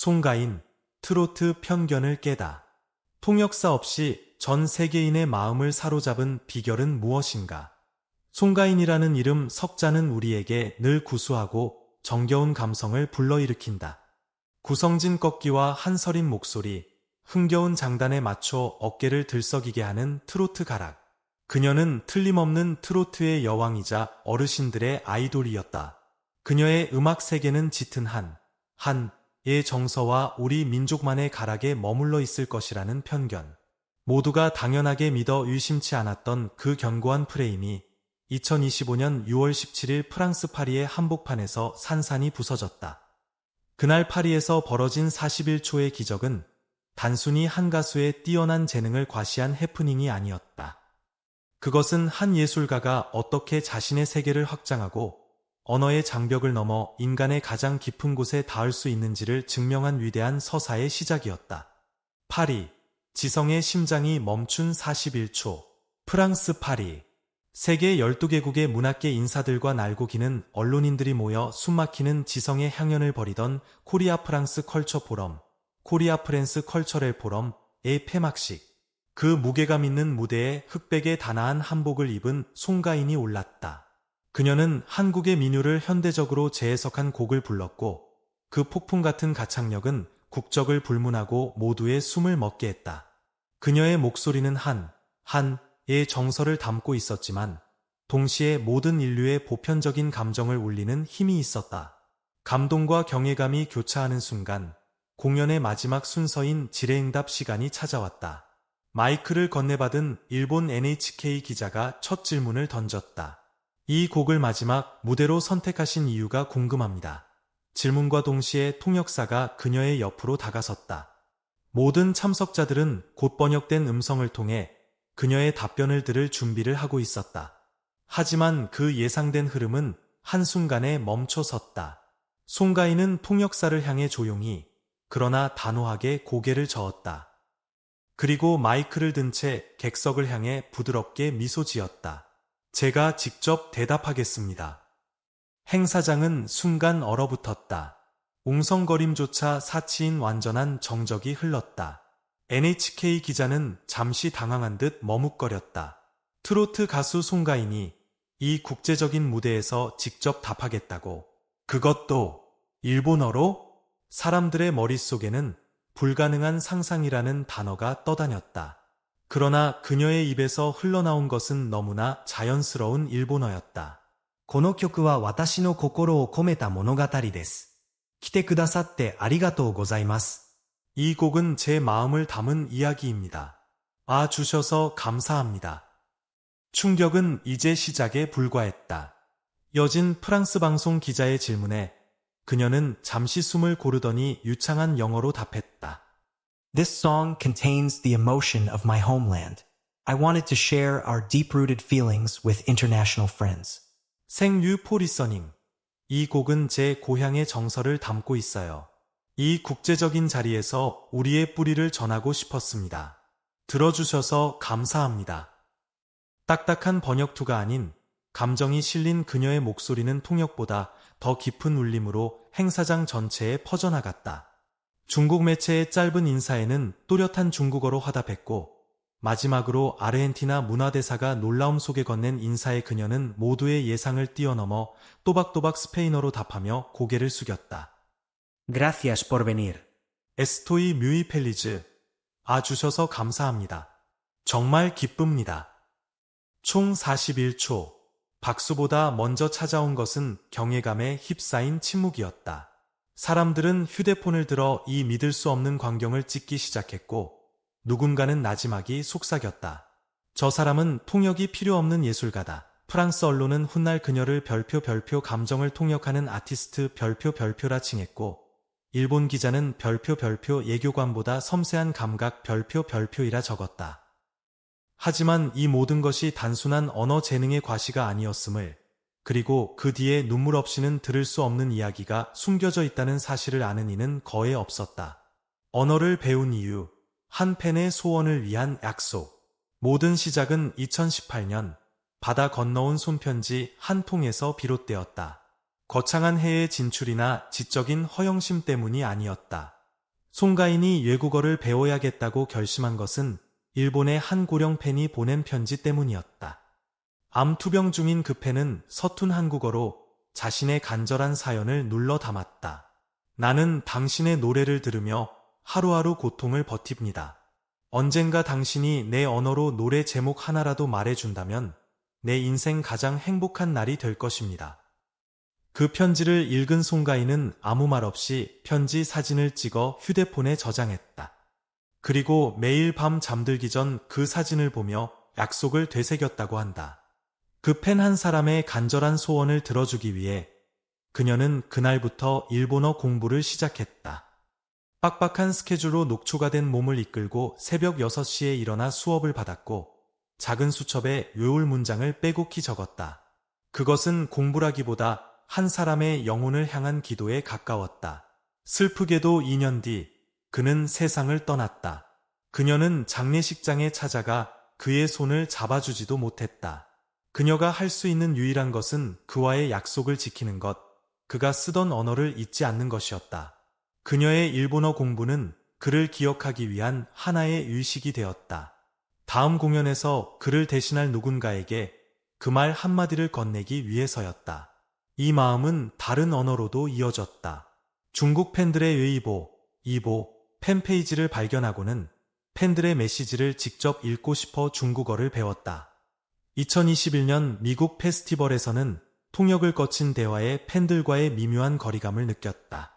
송가인, 트로트 편견을 깨다. 통역사 없이 전 세계인의 마음을 사로잡은 비결은 무엇인가? 송가인이라는 이름 석자는 우리에게 늘 구수하고 정겨운 감성을 불러일으킨다. 구성진 꺾기와 한서린 목소리, 흥겨운 장단에 맞춰 어깨를 들썩이게 하는 트로트 가락. 그녀는 틀림없는 트로트의 여왕이자 어르신들의 아이돌이었다. 그녀의 음악 세계는 짙은 한, 한 의 정서와 우리 민족만의 가락에 머물러 있을 것이라는 편견. 모두가 당연하게 믿어 의심치 않았던 그 견고한 프레임이 2025년 6월 17일 프랑스 파리의 한복판에서 산산이 부서졌다. 그날 파리에서 벌어진 41초의 기적은 단순히 한 가수의 뛰어난 재능을 과시한 해프닝이 아니었다. 그것은 한 예술가가 어떻게 자신의 세계를 확장하고 언어의 장벽을 넘어 인간의 가장 깊은 곳에 닿을 수 있는지를 증명한 위대한 서사의 시작이었다. 파리, 지성의 심장이 멈춘 41초, 프랑스 파리, 세계 12개국의 문학계 인사들과 날고 기는 언론인들이 모여 숨막히는 지성의 향연을 벌이던 코리아 프랑스 컬처 포럼, 코리아 프랜스 컬처렐 포럼의 폐막식. 그 무게감 있는 무대에 흑백의 단아한 한복을 입은 송가인이 올랐다. 그녀는 한국의 민요를 현대적으로 재해석한 곡을 불렀고 그 폭풍 같은 가창력은 국적을 불문하고 모두의 숨을 먹게 했다. 그녀의 목소리는 한, 한의 정서를 담고 있었지만 동시에 모든 인류의 보편적인 감정을 울리는 힘이 있었다. 감동과 경외감이 교차하는 순간 공연의 마지막 순서인 질의응답 시간이 찾아왔다. 마이크를 건네받은 일본 NHK 기자가 첫 질문을 던졌다. 이 곡을 마지막 무대로 선택하신 이유가 궁금합니다. 질문과 동시에 통역사가 그녀의 옆으로 다가섰다. 모든 참석자들은 곧 번역된 음성을 통해 그녀의 답변을 들을 준비를 하고 있었다. 하지만 그 예상된 흐름은 한순간에 멈춰 섰다. 송가인은 통역사를 향해 조용히 그러나 단호하게 고개를 저었다. 그리고 마이크를 든 채 객석을 향해 부드럽게 미소 지었다. 제가 직접 대답하겠습니다. 행사장은 순간 얼어붙었다. 웅성거림조차 사치인 완전한 정적이 흘렀다. NHK 기자는 잠시 당황한 듯 머뭇거렸다. 트로트 가수 송가인이 이 국제적인 무대에서 직접 답하겠다고. 그것도 일본어로? 사람들의 머릿속에는 불가능한 상상이라는 단어가 떠다녔다. 그러나 그녀의 입에서 흘러나온 것은 너무나 자연스러운 일본어였다. この曲は私の心を込めた物語です。来てくださってありがとうございます。 이 곡은 제 마음을 담은 이야기입니다. 와 주셔서 감사합니다. 충격은 이제 시작에 불과했다. 여진 프랑스 방송 기자의 질문에 그녀는 잠시 숨을 고르더니 유창한 영어로 답했다. This song contains the emotion of my homeland. I wanted to share our deep-rooted feelings with international friends. 생유 포리서닝. 이 곡은 제 고향의 정서를 담고 있어요. 이 국제적인 자리에서 우리의 뿌리를 전하고 싶었습니다. 들어주셔서 감사합니다. 딱딱한 번역투가 아닌 감정이 실린 그녀의 목소리는 통역보다 더 깊은 울림으로 행사장 전체에 퍼져나갔다. 중국 매체의 짧은 인사에는 또렷한 중국어로 화답했고 마지막으로 아르헨티나 문화대사가 놀라움 속에 건넨 인사의 그녀는 모두의 예상을 뛰어넘어 또박또박 스페인어로 답하며 고개를 숙였다. Gracias por venir. 에스토이 뮤이 펠리즈. 아 주셔서 감사합니다. 정말 기쁩니다. 총 41초. 박수보다 먼저 찾아온 것은 경외감에 휩싸인 침묵이었다. 사람들은 휴대폰을 들어 이 믿을 수 없는 광경을 찍기 시작했고 누군가는 나지막이 속삭였다. 저 사람은 통역이 필요 없는 예술가다. 프랑스 언론은 훗날 그녀를 별표 별표 감정을 통역하는 아티스트 별표 별표라 칭했고 일본 기자는 별표 별표 예교관보다 섬세한 감각 별표 별표이라 적었다. 하지만 이 모든 것이 단순한 언어 재능의 과시가 아니었음을 그리고 그 뒤에 눈물 없이는 들을 수 없는 이야기가 숨겨져 있다는 사실을 아는 이는 거의 없었다. 언어를 배운 이유, 한 팬의 소원을 위한 약속. 모든 시작은 2018년 바다 건너온 손편지 한 통에서 비롯되었다. 거창한 해의 진출이나 지적인 허영심 때문이 아니었다. 송가인이 외국어를 배워야겠다고 결심한 것은 일본의 한 고령 팬이 보낸 편지 때문이었다. 암투병 중인 그 팬은 서툰 한국어로 자신의 간절한 사연을 눌러 담았다. 나는 당신의 노래를 들으며 하루하루 고통을 버팁니다. 언젠가 당신이 내 언어로 노래 제목 하나라도 말해준다면 내 인생 가장 행복한 날이 될 것입니다. 그 편지를 읽은 송가인은 아무 말 없이 편지 사진을 찍어 휴대폰에 저장했다. 그리고 매일 밤 잠들기 전 그 사진을 보며 약속을 되새겼다고 한다. 그 팬 한 사람의 간절한 소원을 들어주기 위해 그녀는 그날부터 일본어 공부를 시작했다. 빡빡한 스케줄로 녹초가 된 몸을 이끌고 새벽 6시에 일어나 수업을 받았고 작은 수첩에 요울 문장을 빼곡히 적었다. 그것은 공부라기보다 한 사람의 영혼을 향한 기도에 가까웠다. 슬프게도 2년 뒤 그는 세상을 떠났다. 그녀는 장례식장에 찾아가 그의 손을 잡아주지도 못했다. 그녀가 할 수 있는 유일한 것은 그와의 약속을 지키는 것, 그가 쓰던 언어를 잊지 않는 것이었다. 그녀의 일본어 공부는 그를 기억하기 위한 하나의 의식이 되었다. 다음 공연에서 그를 대신할 누군가에게 그 말 한마디를 건네기 위해서였다. 이 마음은 다른 언어로도 이어졌다. 중국 팬들의 웨이보, 이보, 팬페이지를 발견하고는 팬들의 메시지를 직접 읽고 싶어 중국어를 배웠다. 2021년 미국 페스티벌에서는 통역을 거친 대화에 팬들과의 미묘한 거리감을 느꼈다.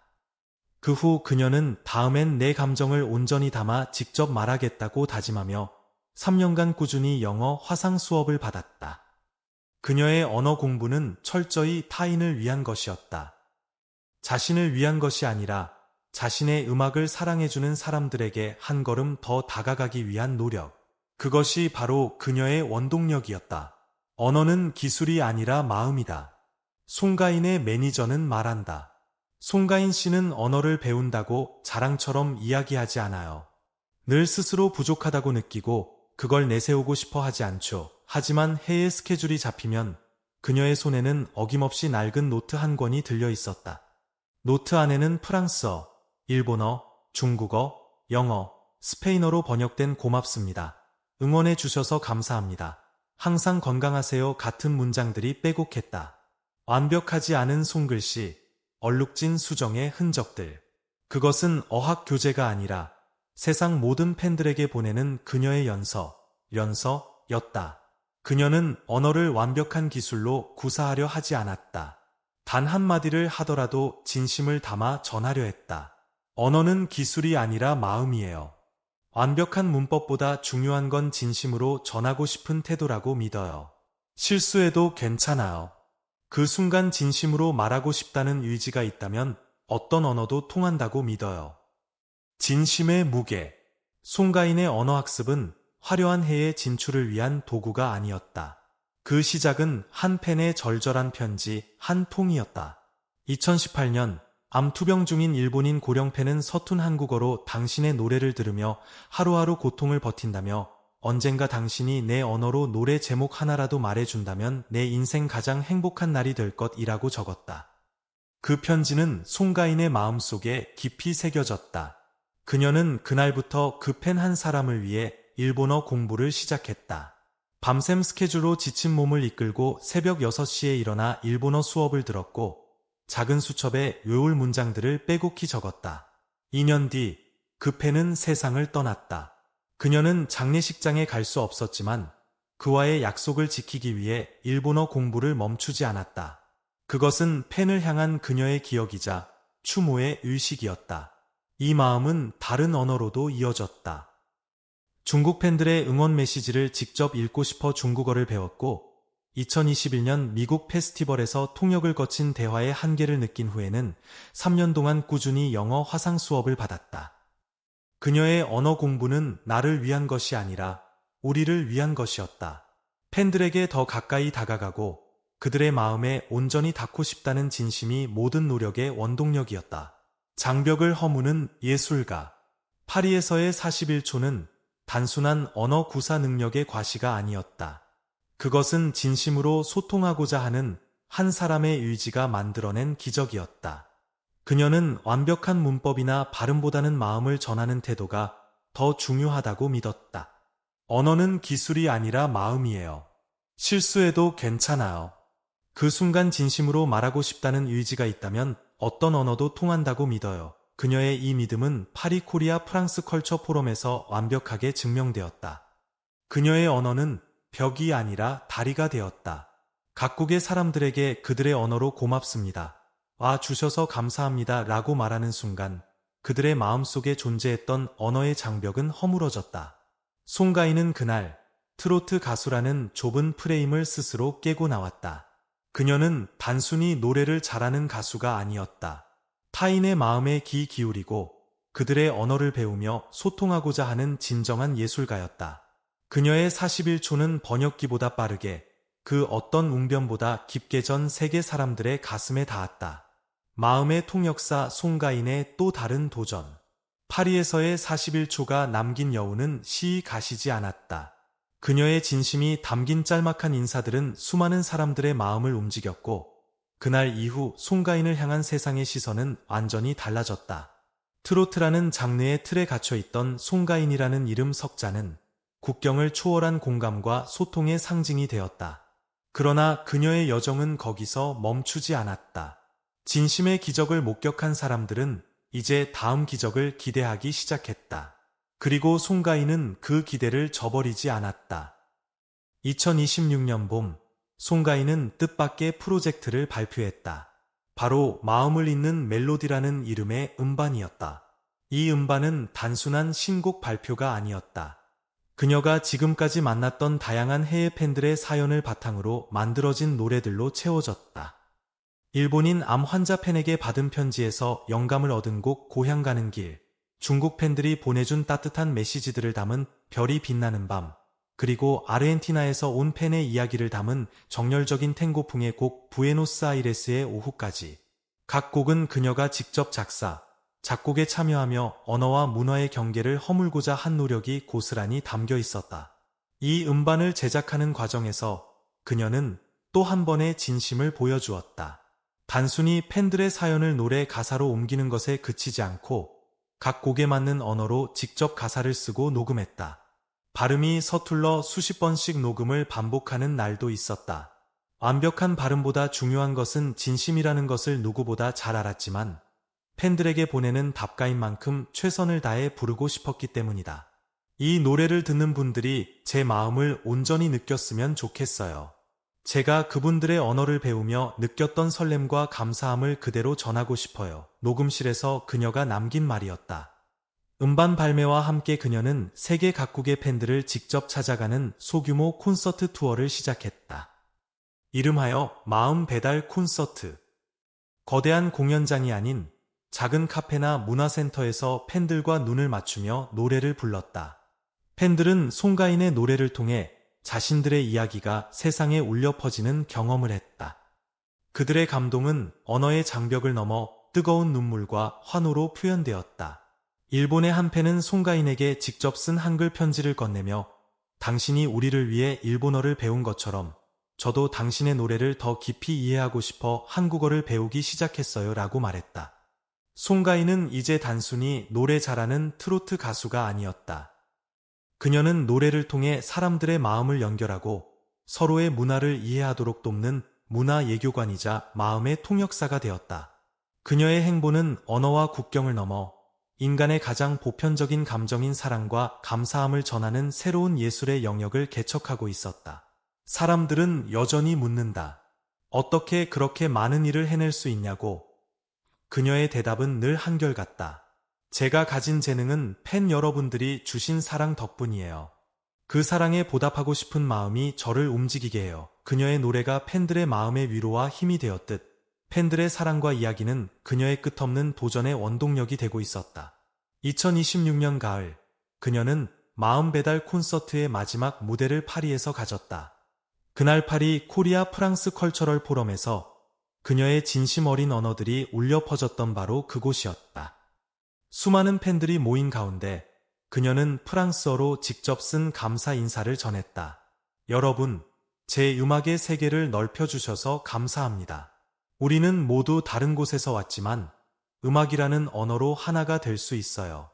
그 후 그녀는 다음엔 내 감정을 온전히 담아 직접 말하겠다고 다짐하며 3년간 꾸준히 영어 화상 수업을 받았다. 그녀의 언어 공부는 철저히 타인을 위한 것이었다. 자신을 위한 것이 아니라 자신의 음악을 사랑해주는 사람들에게 한 걸음 더 다가가기 위한 노력. 그것이 바로 그녀의 원동력이었다. 언어는 기술이 아니라 마음이다. 송가인의 매니저는 말한다. 송가인 씨는 언어를 배운다고 자랑처럼 이야기하지 않아요. 늘 스스로 부족하다고 느끼고 그걸 내세우고 싶어 하지 않죠. 하지만 해외 스케줄이 잡히면 그녀의 손에는 어김없이 낡은 노트 한 권이 들려 있었다. 노트 안에는 프랑스어, 일본어, 중국어, 영어, 스페인어로 번역된 고맙습니다. 응원해 주셔서 감사합니다. 항상 건강하세요 같은 문장들이 빼곡했다. 완벽하지 않은 손글씨, 얼룩진 수정의 흔적들. 그것은 어학 교재가 아니라 세상 모든 팬들에게 보내는 그녀의 연서, 연서였다. 그녀는 언어를 완벽한 기술로 구사하려 하지 않았다. 단 한마디를 하더라도 진심을 담아 전하려 했다. 언어는 기술이 아니라 마음이에요. 완벽한 문법보다 중요한 건 진심으로 전하고 싶은 태도라고 믿어요. 실수해도 괜찮아요. 그 순간 진심으로 말하고 싶다는 의지가 있다면 어떤 언어도 통한다고 믿어요. 진심의 무게. 송가인의 언어학습은 화려한 해의 진출을 위한 도구가 아니었다. 그 시작은 한 팬의 절절한 편지 한 통이었다. 2018년 암투병 중인 일본인 고령팬은 서툰 한국어로 당신의 노래를 들으며 하루하루 고통을 버틴다며 언젠가 당신이 내 언어로 노래 제목 하나라도 말해준다면 내 인생 가장 행복한 날이 될 것이라고 적었다. 그 편지는 송가인의 마음속에 깊이 새겨졌다. 그녀는 그날부터 그 팬 한 사람을 위해 일본어 공부를 시작했다. 밤샘 스케줄로 지친 몸을 이끌고 새벽 6시에 일어나 일본어 수업을 들었고 작은 수첩에 요울 문장들을 빼곡히 적었다. 2년 뒤그 팬은 세상을 떠났다. 그녀는 장례식장에 갈 수 없었지만 그와의 약속을 지키기 위해 일본어 공부를 멈추지 않았다. 그것은 팬을 향한 그녀의 기억이자 추모의 의식이었다. 이 마음은 다른 언어로도 이어졌다. 중국 팬들의 응원 메시지를 직접 읽고 싶어 중국어를 배웠고 2021년 미국 페스티벌에서 통역을 거친 대화의 한계를 느낀 후에는 3년 동안 꾸준히 영어 화상 수업을 받았다. 그녀의 언어 공부는 나를 위한 것이 아니라 우리를 위한 것이었다. 팬들에게 더 가까이 다가가고 그들의 마음에 온전히 닿고 싶다는 진심이 모든 노력의 원동력이었다. 장벽을 허무는 예술가. 파리에서의 41초는 단순한 언어 구사 능력의 과시가 아니었다. 그것은 진심으로 소통하고자 하는 한 사람의 의지가 만들어낸 기적이었다. 그녀는 완벽한 문법이나 발음보다는 마음을 전하는 태도가 더 중요하다고 믿었다. 언어는 기술이 아니라 마음이에요. 실수해도 괜찮아요. 그 순간 진심으로 말하고 싶다는 의지가 있다면 어떤 언어도 통한다고 믿어요. 그녀의 이 믿음은 파리 코리아 프랑스 컬처 포럼에서 완벽하게 증명되었다. 그녀의 언어는 벽이 아니라 다리가 되었다. 각국의 사람들에게 그들의 언어로 고맙습니다. 와 주셔서 감사합니다 라고 말하는 순간 그들의 마음속에 존재했던 언어의 장벽은 허물어졌다. 송가인은 그날 트로트 가수라는 좁은 프레임을 스스로 깨고 나왔다. 그녀는 단순히 노래를 잘하는 가수가 아니었다. 타인의 마음에 귀 기울이고 그들의 언어를 배우며 소통하고자 하는 진정한 예술가였다. 그녀의 41초는 번역기보다 빠르게 그 어떤 웅변보다 깊게 전 세계 사람들의 가슴에 닿았다. 마음의 통역사 송가인의 또 다른 도전. 파리에서의 41초가 남긴 여우는 시이 가시지 않았다. 그녀의 진심이 담긴 짤막한 인사들은 수많은 사람들의 마음을 움직였고, 그날 이후 송가인을 향한 세상의 시선은 완전히 달라졌다. 트로트라는 장르의 틀에 갇혀 있던 송가인이라는 이름 석자는 국경을 초월한 공감과 소통의 상징이 되었다. 그러나 그녀의 여정은 거기서 멈추지 않았다. 진심의 기적을 목격한 사람들은 이제 다음 기적을 기대하기 시작했다. 그리고 송가인은 그 기대를 저버리지 않았다. 2026년 봄, 송가인은 뜻밖의 프로젝트를 발표했다. 바로 마음을 잇는 멜로디라는 이름의 음반이었다. 이 음반은 단순한 신곡 발표가 아니었다. 그녀가 지금까지 만났던 다양한 해외 팬들의 사연을 바탕으로 만들어진 노래들로 채워졌다. 일본인 암 환자 팬에게 받은 편지에서 영감을 얻은 곡 고향 가는 길, 중국 팬들이 보내준 따뜻한 메시지들을 담은 별이 빛나는 밤, 그리고 아르헨티나에서 온 팬의 이야기를 담은 정열적인 탱고풍의 곡 부에노스아이레스의 오후까지. 각 곡은 그녀가 직접 작사, 작곡에 참여하며 언어와 문화의 경계를 허물고자 한 노력이 고스란히 담겨 있었다. 이 음반을 제작하는 과정에서 그녀는 또 한 번의 진심을 보여주었다. 단순히 팬들의 사연을 노래 가사로 옮기는 것에 그치지 않고 각 곡에 맞는 언어로 직접 가사를 쓰고 녹음했다. 발음이 서툴러 수십 번씩 녹음을 반복하는 날도 있었다. 완벽한 발음보다 중요한 것은 진심이라는 것을 누구보다 잘 알았지만 팬들에게 보내는 답가인 만큼 최선을 다해 부르고 싶었기 때문이다. 이 노래를 듣는 분들이 제 마음을 온전히 느꼈으면 좋겠어요. 제가 그분들의 언어를 배우며 느꼈던 설렘과 감사함을 그대로 전하고 싶어요. 녹음실에서 그녀가 남긴 말이었다. 음반 발매와 함께 그녀는 세계 각국의 팬들을 직접 찾아가는 소규모 콘서트 투어를 시작했다. 이름하여 마음 배달 콘서트. 거대한 공연장이 아닌 작은 카페나 문화센터에서 팬들과 눈을 맞추며 노래를 불렀다. 팬들은 송가인의 노래를 통해 자신들의 이야기가 세상에 울려 퍼지는 경험을 했다. 그들의 감동은 언어의 장벽을 넘어 뜨거운 눈물과 환호로 표현되었다. 일본의 한 팬은 송가인에게 직접 쓴 한글 편지를 건네며 당신이 우리를 위해 일본어를 배운 것처럼 저도 당신의 노래를 더 깊이 이해하고 싶어 한국어를 배우기 시작했어요 라고 말했다. 송가인은 이제 단순히 노래 잘하는 트로트 가수가 아니었다. 그녀는 노래를 통해 사람들의 마음을 연결하고 서로의 문화를 이해하도록 돕는 문화 예교관이자 마음의 통역사가 되었다. 그녀의 행보는 언어와 국경을 넘어 인간의 가장 보편적인 감정인 사랑과 감사함을 전하는 새로운 예술의 영역을 개척하고 있었다. 사람들은 여전히 묻는다. 어떻게 그렇게 많은 일을 해낼 수 있냐고. 그녀의 대답은 늘 한결같다. 제가 가진 재능은 팬 여러분들이 주신 사랑 덕분이에요. 그 사랑에 보답하고 싶은 마음이 저를 움직이게 해요. 그녀의 노래가 팬들의 마음의 위로와 힘이 되었듯 팬들의 사랑과 이야기는 그녀의 끝없는 도전의 원동력이 되고 있었다. 2026년 가을, 그녀는 마음 배달 콘서트의 마지막 무대를 파리에서 가졌다. 그날 파리 코리아 프랑스 컬처럴 포럼에서 그녀의 진심 어린 언어들이 울려 퍼졌던 바로 그곳이었다. 수많은 팬들이 모인 가운데 그녀는 프랑스어로 직접 쓴 감사 인사를 전했다. 여러분, 제 음악의 세계를 넓혀주셔서 감사합니다. 우리는 모두 다른 곳에서 왔지만 음악이라는 언어로 하나가 될 수 있어요.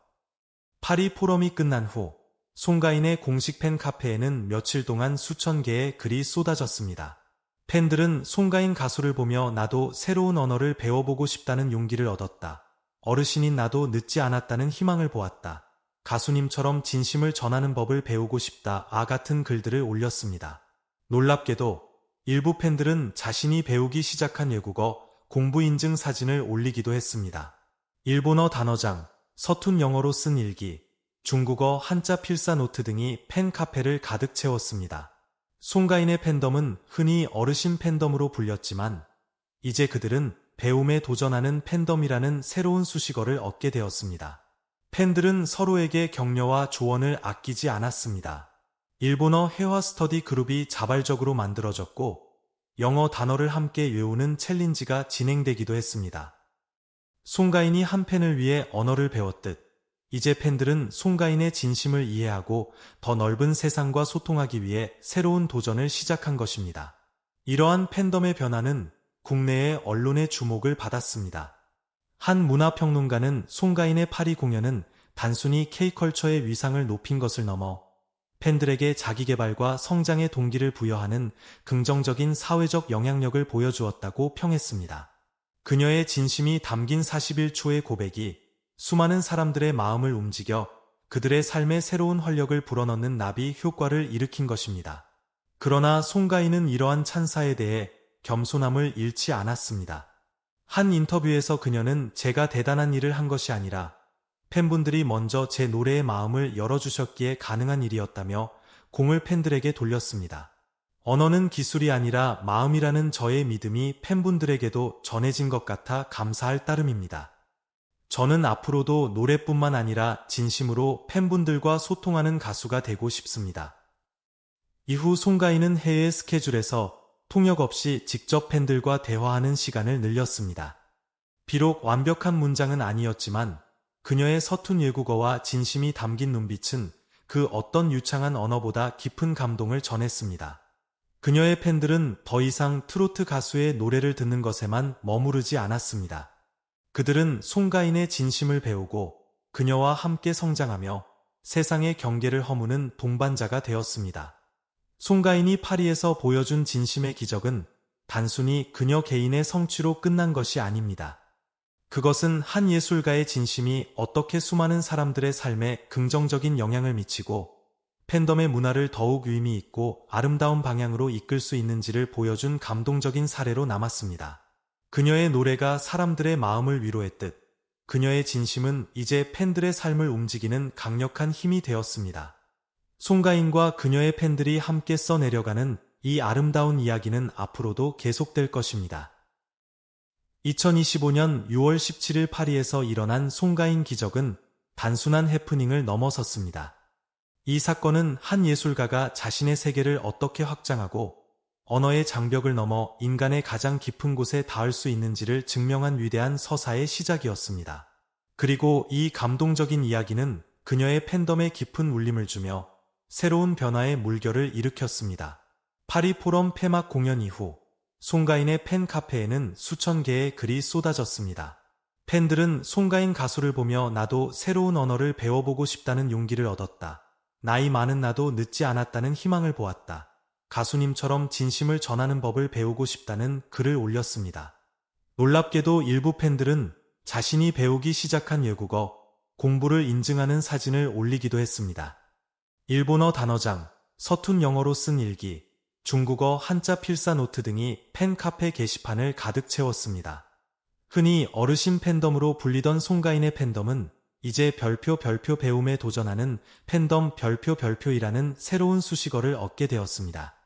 파리 포럼이 끝난 후 송가인의 공식 팬 카페에는 며칠 동안 수천 개의 글이 쏟아졌습니다. 팬들은 송가인 가수를 보며 나도 새로운 언어를 배워보고 싶다는 용기를 얻었다. 어르신인 나도 늦지 않았다는 희망을 보았다. 가수님처럼 진심을 전하는 법을 배우고 싶다. 아 같은 글들을 올렸습니다. 놀랍게도 일부 팬들은 자신이 배우기 시작한 외국어 공부 인증 사진을 올리기도 했습니다. 일본어 단어장, 서툰 영어로 쓴 일기, 중국어 한자 필사 노트 등이 팬 카페를 가득 채웠습니다. 송가인의 팬덤은 흔히 어르신 팬덤으로 불렸지만 이제 그들은 배움에 도전하는 팬덤이라는 새로운 수식어를 얻게 되었습니다. 팬들은 서로에게 격려와 조언을 아끼지 않았습니다. 일본어 회화 스터디 그룹이 자발적으로 만들어졌고 영어 단어를 함께 외우는 챌린지가 진행되기도 했습니다. 송가인이 한 팬을 위해 언어를 배웠듯 이제 팬들은 송가인의 진심을 이해하고 더 넓은 세상과 소통하기 위해 새로운 도전을 시작한 것입니다. 이러한 팬덤의 변화는 국내의 언론의 주목을 받았습니다. 한 문화평론가는 송가인의 파리 공연은 단순히 K컬처의 위상을 높인 것을 넘어 팬들에게 자기개발과 성장의 동기를 부여하는 긍정적인 사회적 영향력을 보여주었다고 평했습니다. 그녀의 진심이 담긴 41초의 고백이 수많은 사람들의 마음을 움직여 그들의 삶에 새로운 활력을 불어넣는 나비 효과를 일으킨 것입니다. 그러나 송가인은 이러한 찬사에 대해 겸손함을 잃지 않았습니다. 한 인터뷰에서 그녀는 제가 대단한 일을 한 것이 아니라 팬분들이 먼저 제 노래의 마음을 열어주셨기에 가능한 일이었다며 공을 팬들에게 돌렸습니다. 언어는 기술이 아니라 마음이라는 저의 믿음이 팬분들에게도 전해진 것 같아 감사할 따름입니다. 저는 앞으로도 노래뿐만 아니라 진심으로 팬분들과 소통하는 가수가 되고 싶습니다. 이후 송가인은 해외 스케줄에서 통역 없이 직접 팬들과 대화하는 시간을 늘렸습니다. 비록 완벽한 문장은 아니었지만 그녀의 서툰 외국어와 진심이 담긴 눈빛은 그 어떤 유창한 언어보다 깊은 감동을 전했습니다. 그녀의 팬들은 더 이상 트로트 가수의 노래를 듣는 것에만 머무르지 않았습니다. 그들은 송가인의 진심을 배우고 그녀와 함께 성장하며 세상의 경계를 허무는 동반자가 되었습니다. 송가인이 파리에서 보여준 진심의 기적은 단순히 그녀 개인의 성취로 끝난 것이 아닙니다. 그것은 한 예술가의 진심이 어떻게 수많은 사람들의 삶에 긍정적인 영향을 미치고 팬덤의 문화를 더욱 의미 있고 아름다운 방향으로 이끌 수 있는지를 보여준 감동적인 사례로 남았습니다. 그녀의 노래가 사람들의 마음을 위로했듯 그녀의 진심은 이제 팬들의 삶을 움직이는 강력한 힘이 되었습니다. 송가인과 그녀의 팬들이 함께 써내려가는 이 아름다운 이야기는 앞으로도 계속될 것입니다. 2025년 6월 17일 파리에서 일어난 송가인 기적은 단순한 해프닝을 넘어섰습니다. 이 사건은 한 예술가가 자신의 세계를 어떻게 확장하고 언어의 장벽을 넘어 인간의 가장 깊은 곳에 닿을 수 있는지를 증명한 위대한 서사의 시작이었습니다. 그리고 이 감동적인 이야기는 그녀의 팬덤에 깊은 울림을 주며 새로운 변화의 물결을 일으켰습니다. 파리 포럼 폐막 공연 이후 송가인의 팬 카페에는 수천 개의 글이 쏟아졌습니다. 팬들은 송가인 가수를 보며 나도 새로운 언어를 배워보고 싶다는 용기를 얻었다. 나이 많은 나도 늦지 않았다는 희망을 보았다. 가수님처럼 진심을 전하는 법을 배우고 싶다는 글을 올렸습니다. 놀랍게도 일부 팬들은 자신이 배우기 시작한 외국어, 공부를 인증하는 사진을 올리기도 했습니다. 일본어 단어장, 서툰 영어로 쓴 일기, 중국어 한자 필사 노트 등이 팬카페 게시판을 가득 채웠습니다. 흔히 어르신 팬덤으로 불리던 송가인의 팬덤은 이제 별표 별표 배움에 도전하는 팬덤 별표 별표이라는 새로운 수식어를 얻게 되었습니다.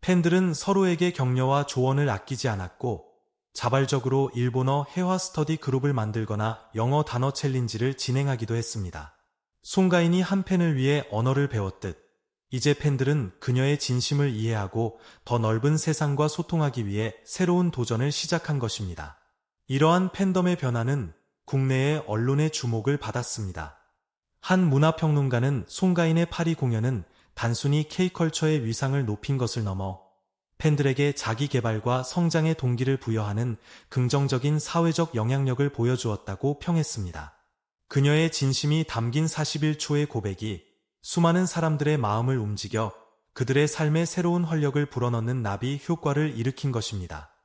팬들은 서로에게 격려와 조언을 아끼지 않았고 자발적으로 일본어 회화 스터디 그룹을 만들거나 영어 단어 챌린지를 진행하기도 했습니다. 송가인이 한 팬을 위해 언어를 배웠듯 이제 팬들은 그녀의 진심을 이해하고 더 넓은 세상과 소통하기 위해 새로운 도전을 시작한 것입니다. 이러한 팬덤의 변화는 국내의 언론의 주목을 받았습니다. 한 문화평론가는 송가인의 파리 공연은 단순히 K컬처의 위상을 높인 것을 넘어 팬들에게 자기 개발과 성장의 동기를 부여하는 긍정적인 사회적 영향력을 보여주었다고 평했습니다. 그녀의 진심이 담긴 41초의 고백이 수많은 사람들의 마음을 움직여 그들의 삶에 새로운 활력을 불어넣는 나비 효과를 일으킨 것입니다.